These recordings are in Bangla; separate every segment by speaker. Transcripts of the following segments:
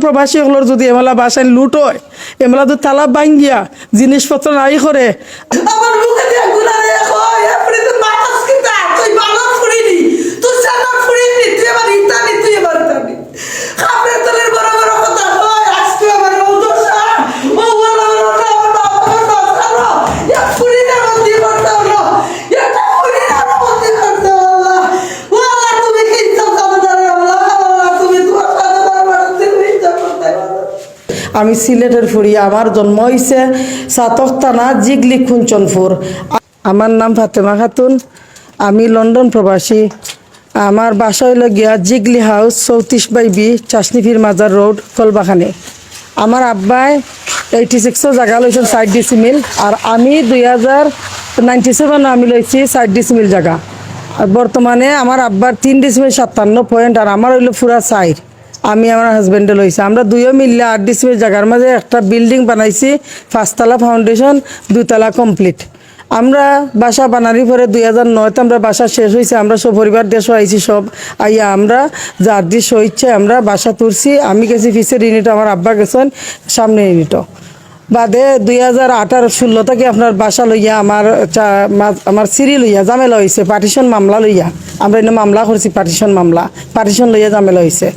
Speaker 1: প্রবাসী হলোর যদি এমেলা বাসায় লুট হয় এমেলা তো তালা বাঙ্গিয়া জিনিসপত্র নাই করে,
Speaker 2: আমার মুখে
Speaker 1: আমি সিলেটের ফুরি আমার জন্ম হয়েছে সাতক থানা জিগলি খুঞ্চনপুর আমার নাম ফাতেমা খাতুন, আমি লন্ডন প্রবাসী। আমার বাসা হইল গিয়া জিগলি হাউস, চৌত্রিশ বাই বি, চাষনিফির মাজার রোড, কলবাখানে। আমার আব্বাই এইটি সিক্সও জায়গা লইছেন সাইড ডিসিমিল, আর আমি দুই হাজার নাইনটি সেভেন আমি লইছি সাইড ডিসিমিল জায়গা আর বর্তমানে আমার আব্বার তিন ডিসিমিল সাতান্ন পয়েন্ট, আর আমার হইল পুরা সাইড আমি আমার হাজবেন্ডে লইছি। আমরা দুইও মিললে আট ডিসিমিল জায়গার মাঝে একটা বিল্ডিং বানাইছি, পাঁচতলা ফাউন্ডেশন দুতলা কমপ্লিট আমরা বাসা বানানোর পরে দুই হাজার নয়তে আমরা বাসা শেষ হয়েছে আমরা সব পরিবার দেশ আইছি সব। আইয়া আমরা যার দিস হইছে আমরা বাসা তুলছি। আমি গেছি ফিসের ইউনিট আমার আব্বা গেছেন সামনে ইউনিটও বাদে দুই হাজার আঠারো ষোলো থেকে আপনার বাসা লইয়া, আমার আমার সিরি লইয়া জামেলা হয়েছে পার্টিশন মামলা লইয়া। আমরা এনে মামলা করছি পার্টিশন মামলা। পার্টিশন লইয়া জামেলা হয়েছে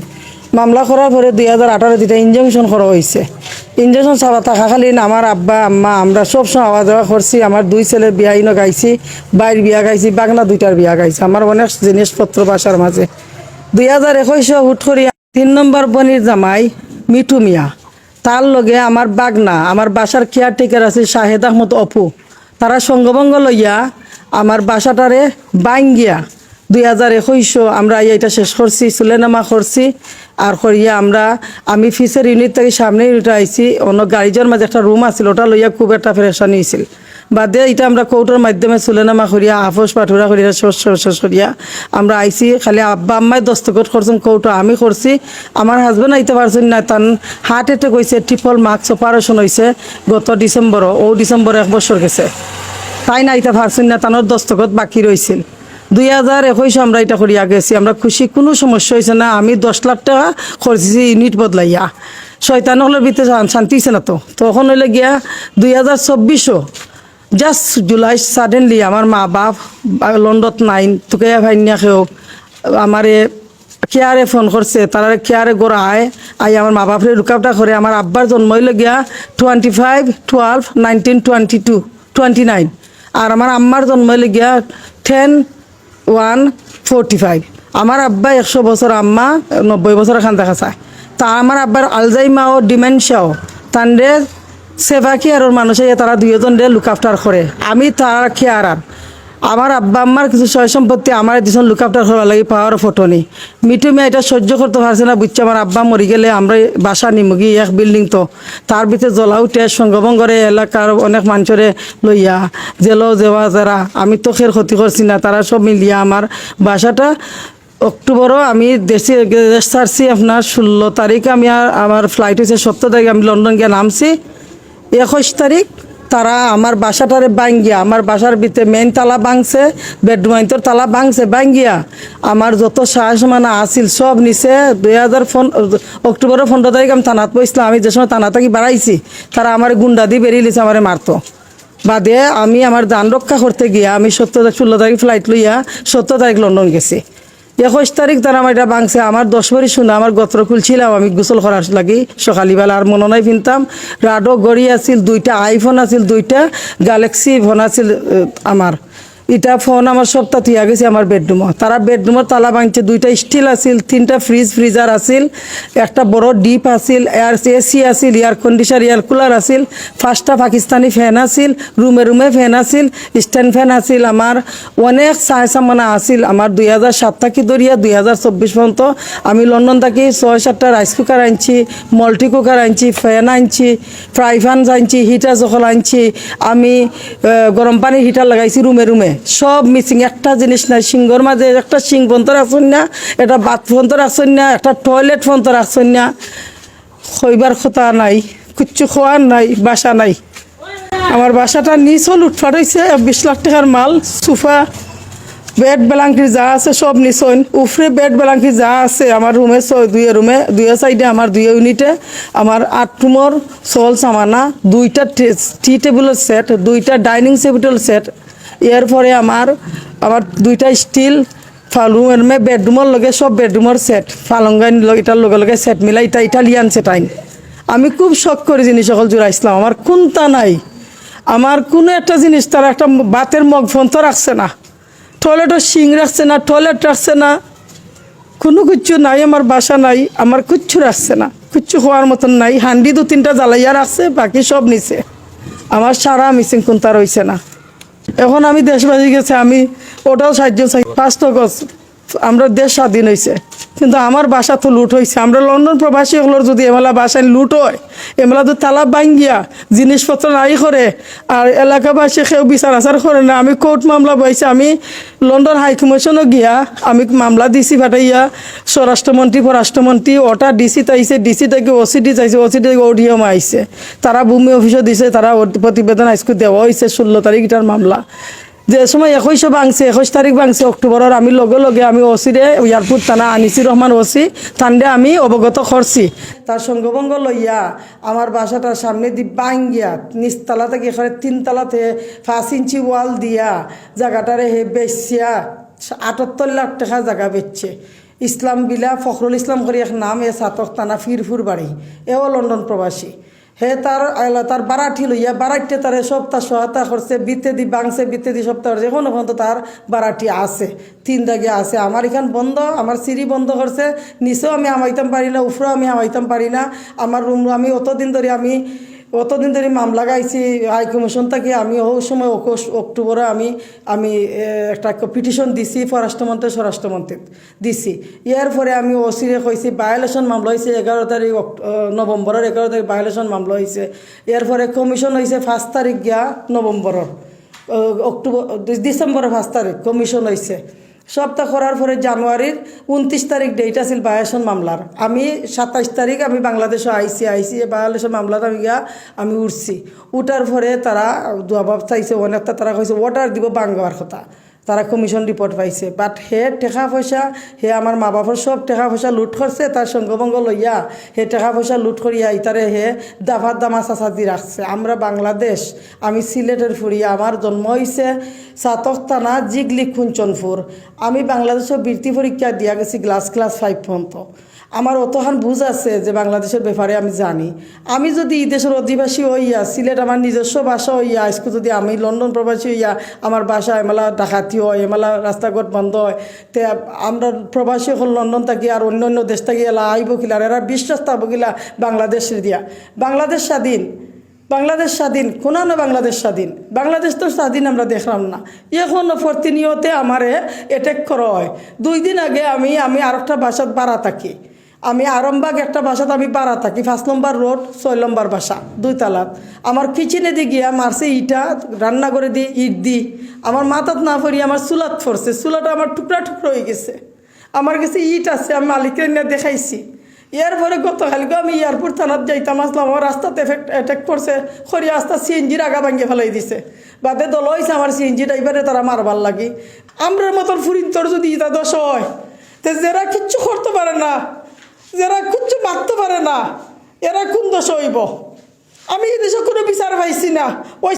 Speaker 1: মামলা করার পরে দুই হাজার আঠারো দুইটা ইঞ্জেকশন করা হয়েছে ইঞ্জেকশন চাওয়া থাকাকালীন আমার আব্বা, আম্মা, আমরা সব সময় আওয়া যাওয়া করছি। আমার দুই ছেলের বিয়া ইনো গাইছি, বাইর বিয়া গাইছি, বাগনা দুইটার বিয়া গাইছি। আমার অনেক জিনিসপত্র বাসার মাঝে। দুই হাজার একুশে হুট করিয়া তিন নম্বর বনির জামাই মিঠু মিয়া। তার লগে আমার বাগনা, আমার বাসার কেয়ারটেকার আছে শাহেদ আহমদ অপু। তারা সঙ্গভঙ্গ লইয়া আমার বাসাটারে বাইঙ্গিয়া দুই হাজার একুশশো আমরা এটা শেষ করছি সুলেনামা করছি। আর করিয়া আমরা, আমি ফিসের ইউনিট থেকে সামনে ইউনিট আইছি। অন্য গাড়িজোর মাঝে একটা রুম আছিল, ওটা লইয়া খুব একটা ফেরেশানি হয়েছিল বাদে এটা আমরা কৌটোর মাধ্যমে সুলেনামা করিয়া, আফস পাঠুরা করিয়া শেষ শেষ- করিয়া আমরা আইছি। খালি আব্বা আম্মাই দস্তখত করছেন, কৌটো আমি করছি। আমার হাজবেন্ড আইতে পারছেন না, তান হার্ট এটেক হয়েছে ট্রিপল মার্কস অপারেশন হয়েছে গত ডিসেম্বর ও ডিসেম্বর এক বছর গেছে। তাই না, আইতে পারছেন না, তানোর দস্তখত বাকি রয়েছিল দুই হাজার একুশ আমরা এটা করিয়া গেছি। আমরা খুশি, কোনো সমস্যা হয়েছে না। আমি দশ লাখ টাকা খরচি ইউনিট বদলাইয়া। শয়তান হলের ভিতরে শান্তি হয়েছে না তো। তখন হইলে গিয়া দুই হাজার চব্বিশও জাস্ট জুলাই সাডেনলি আমার মা বাপ লন্ডত নাইন তোকে ভাইনিয়া খেয়েও আমারে কেয়ারে ফোন করছে তারা কেয়ারে গোড়া আয়। আই আমার মা বাপরে লুকাপটা করে। আমার আব্বার জন্ম হইলে গিয়া twenty five twelve nineteen twenty two twenty nine আর আমার আম্মার জন্ম হইলে গিয়া টেন ওয়ান ফোরটি ফাইভ। আমার আব্বা একশো বছর আম্মা, নব্বই বছর এখান দেখা তা আমার আব্বার আলজাইমা ও ডিমেনশিয়াও। তান্ডে সেবা কেয়ারের মানুষে তারা দুইজন দিয়ে লুক আফটার করে। আমি তার কেয়ার আর আমার আব্বা আম্মার কিছু সয় সম্পত্তি আমার দুজন লুক আফটার লাগে পাওয়ার ফটো নি। মিঠু মেয়ে এটা সহ্য করতে পারছে না, বুঝছে আমার আব্বা মরি গেলে আমরা বাসা নিমুগি এক বিল্ডিং তো। তার ভিতরে জ্বলা উঠে সঙ্গভঙ্গরে এলাকার অনেক মানুষরে লইয়া জেলো জেওয়া যারা। আমি তো খের ক্ষতি করছি না, তারা সব মিলিয়া আমার বাসাটা অক্টোবরও আমি দেশে দেশ ছাড়ছি আপনার ষোলো তারিখ আমি আর আমার ফ্লাইট হয়েছে সতেরো তারিখ আমি লন্ডন গিয়ে নামছি। একুশ তারিখ তারা আমার বাসাটারে ভাঙ্গিয়া, আমার বাসার ভিতরে মেইন তালা ভাঙছে বেডরুমাইন্তর তালা ভাঙছে, ভাঙ্গিয়া। আমার যত সাহস মানে আসিল সব নিছে দুই হাজার ফোন অক্টোবরের পনেরো তারিখ আমি থানাত বসলাম আমি যে সময় থানা থাকি বাড়াইছি, তারা আমার গুন্ডা দিয়ে বেরিয়ে লিছে আমার মারতো। বাদে আমি আমার দান রক্ষা করতে গিয়া, আমি সত্তর ষোলো তারিখ ফ্লাইট লইয়া সত্তর তারিখ লন্ডন গেছি। একুশ তারিখ তারা আমার এটা বাংছে আমার দশ বারি শুনে আমার গত্র খুলছিলাম, আমি গোসল করার লাগি। সকালবেলা আর মনে নাই পিনতাম। রাডো গড়ি আছিল, দুইটা আইফোন আছিল, দুইটা গ্যালাক্সি ফোন আছিল আমার। এটা ফোন আমার সপ্তাহ থিয়া গেছে আমার বেডরুমত তারা বেডরুমত তালা ভাঙছে, দুইটা স্টিল আছিল, তিনটা ফ্রিজ ফ্রিজার আছিল, একটা বড় ডিপ আছিল এয়ার এসি আছিল এয়ার কন্ডিশনার এয়ার কুলার আছিল, পাঁচটা পাকিস্তানি ফ্যান আছিল রুমে রুমে ফ্যান আছিল স্ট্যান্ড ফ্যান আছিল, আমার অনেক চাই সামানা আছিল, আমার দুই হাজার সাত থাকি ধরিয়া দুই হাজার চব্বিশ পর্যন্ত আমি লন্ডন থাকি ছয় সাতটা রাইস কুকার আনছি মাল্টি কুকার আনছি ফ্যান আনছি ফ্রাই ফ্যান আনছি হিটার জখল আনছি, আমি গরম পানির হিটার লাগাইছি রুমে রুমে সব মিসিং একটা জিনিস নাই, সিংহর মাঝে একটা সিং ফোন রাখছেন না, একটা বাথ ফোন রাখছেন না, একটা টয়লেট ফোন রাখছেন না। খইবার কথা নাই, কিচ্ছু খোয়ার নাই, বাসা নাই। আমার বাসাটা নিচও লুটফাট হয়েছে বিশ লাখ টাকার মাল, সোফা বেড বেলাঙ্কি যা আছে সব নিছইন উফরে বেড বেলাঙ্কি যা আছে, আমার রুমে দুই রুমে দুই সাইডে আমার দুই ইউনিটে আমার আট রুমর সল সামানা, দুইটা টি টেবিলের সেট দুইটা ডাইনিং টেবিলের সেট এর পরে আমার আমার দুইটা স্টিল রুমের মে বেডরুমের লগে সব বেডরুমের সেট ফালঙ্গাইন এটার লগে লগে সেট মিলা এটা ইটালিয়ান সেট আইন। আমি খুব শখ করে জিনিস সকল জুড়াইছিলাম আমার কোনটা নাই? আমার কোনো একটা জিনিস তারা একটা বাতের মগ ফোন তো রাখছে না। টয়লেটও শিং রাখছে না টয়লেট রাখছে না। কোনো কিচ্ছু নাই আমার বাসা নাই আমার কিচ্ছু রাখছে না। কিচ্ছু হওয়ার মতন নাই হান্ডি দু তিনটা জ্বালাইয়া রাখছে বাকি সব নিছে। আমার সারা মিসিং কোনটা রইছে না। এখন আমি দেশবাসী গেছে আমি ওটাও সাহায্য চাই। অগস্ট আমরা দেশ স্বাধীন হয়েছে কিন্তু আমার বাসা তো লুট হয়েছে আমরা লন্ডন প্রবাসী হলোর যদি এমেলা বাসায় লুট হয়, এমেলা তো তালা ভাঙ্গিয়া জিনিসপত্র নাই করে, আর এলাকাবাসী কেউ বিচার আচার করে না, আমি কোর্ট মামলা বইছি, আমি লন্ডন হাই কমিশনও গিয়া, আমি মামলা দিছি ফাটাইয়া স্বরাষ্ট্রমন্ত্রী, পররাষ্ট্রমন্ত্রী, ওটা ডিসি তাইছে ডিসি থেকে ওসিডি চাইছে ওসিডি ওডিএম আইছে তারা ভূমি অফিসও দিছে, তারা প্রতিবেদন আজকে দেওয়া হয়েছে ষোলো তারিখ এটার মামলা। যে সময় একুশে ভাঙছে, একুশ তারিখ ভাঙছে অক্টোবরের আমি লগে লগে আমি ওসিরে এয়ারপোর্ট থানা আনিসির রহমান ওসি তান্ডে আমি অবগত করছি তার সঙ্গভঙ্গ লইয়া আমার বাসাটার সামনে দি বাঙ্গিয়া নিচতলা থেকে এখানে তিনতলাতে পাঁচ ইঞ্চি ওয়াল দিয়া জায়গাটারে হে বেচিয়া আটাত্তর লাখ টাকা জায়গা বেচছে। ইসলাম বিলা ফখরুল ইসলাম করি এক নাম এ সাতক তানা ফিরফুর বাড়ি এও লন্ডন প্রবাসী হে তার তার বারাঠি লইয়া বারাইটে তার সপ্তাহ সহায়তা করছে বিতে দি বাংছে বিতে দি সপ্তাহ করছে এখনও পর্যন্ত তার বারাটি আছে, তিন দাগে আছে। আমার এখান বন্ধ, আমার সিঁড়ি বন্ধ করছে, নিচেও আমি আমাইতাম পারি না উফরেও আমি আমাইতাম পারি না, আমার রুম, আমি অতদিন ধরে আমি অতদিন ধরে মামলা গাইছি হাই কমিশন থেকে আমি ওই সময় অক্টোবরে আমি আমি একটা পিটিশন দিছি, পররাষ্ট্রমন্ত্রী, স্বরাষ্ট্রমন্ত্রী দিছি। ইয়ার পরে আমি ওসিরে কইছি ভায়োলেশন মামলা হয়েছে এগারো তারিখ নভেম্বরের এগারো তারিখ ভায়োলেশন মামলা হয়েছে ইয়ার পরে কমিশন হয়েছে পাঁচ তারিখ গিয়া নভেম্বরের অক্টোবর, ডিসেম্বরের পাঁচ তারিখ কমিশন হয়েছে সপ্তাহ করার পরে জানুয়ারির উনত্রিশ তারিখ ডেট আছিল বায়াসন মামলার। আমি সাতাইশ তারিখ আমি বাংলাদেশে আইসি আইসি বাংলাদেশের মামলাত আমি গিয়া আমি উঠছি। উঠার পরে তারা দুয়াবাব চাইছে অনেকটা তারা কইছে অর্ডার দিব বাঙ্গার কথা। তারা কমিশন রিপোর্ট পাইছে। বাট হে টেকা পয়সা হে আমার মা বাবার সব টেকা পয়সা লুট করছে তার সঙ্গভঙ্গ লইয়া। হে টেকা পয়সা লুট করিয়া ইতারে হে দাফার দামা চাচা দি রাখছে আমরা বাংলাদেশ, আমি সিলেটের ফুরিয়া আমার জন্ম হয়েছে সাতক থানা জিগলি খুঞ্চনপুর আমি বাংলাদেশের বৃত্তি পরীক্ষা দিয়া গেছি ক্লাস ক্লাস ফাইভ পর্যন্ত আমার অতহান বুঝ আছে যে বাংলাদেশের ব্যাপারে আমি জানি। আমি যদি এই দেশের অধিবাসী হইয়া, সিলেট আমার নিজস্ব ভাষা হইয়া, আজকে যদি আমি লন্ডন প্রবাসী হইয়া, আমার বাসা এমেলা ডাকাতি হয়, এমেলা রাস্তাঘাট বন্ধ হয়, তে আমরা প্রবাসী হল লন্ডন থাকি আর অন্য অন্য দেশ থাকি, এলা আইব কিলা এরা বিশ্বাস থাকব কিলা বাংলাদেশের দিয়া। বাংলাদেশ স্বাধীন। বাংলাদেশ স্বাধীন। কোনা না বাংলাদেশ স্বাধীন? বাংলাদেশ তো স্বাধীন আমরা দেখলাম না। এখন প্রতিনিয়তে আমারে অ্যাটেক করা হয়। দুই দিন আগে আমি আমি আর একটা বাসাত বাড়া থাকি। আমি আরমবাগ একটা বাসাত আমি পাড়া থাকি। পাঁচ নম্বর রোড, ছয় নম্বর বাসা দুই তালাত আমার কিচেনে দিয়ে গিয়া মারছে ইটা, রান্না করে দিয়ে ইট দি। আমার মাথাত না পড়ি আমার চুলাত পড়ছে। চুলাটা আমার টুকরা টুকরো হয়ে গেছে। আমার কাছে ইট আছে, আমি মালিকের নিয়ে দেখাইছি। ইয়ার পরে গতকালকে আমি এয়ারপোর্ট থানাত যাইতাম, আসলাম। আমার রাস্তাতে অ্যাটাক করছে। খরি রাস্তা সিএনজির আগা ভাঙ্গে ফেলাই দিছে। বাদে দল হয়েছে আমার সিএনজি ড্রাইভারে তারা মারবার লাগি। আমরার মতন ফুরিন তোর যদি ইটা দশ হয়, তো যারা কিচ্ছু করতে পারে না। যারা কিচ্ছু মারতে পারে না, এরা কোন দোষ হইব? আমি এই দেশে কোনো বিচার পাইছি না। ওই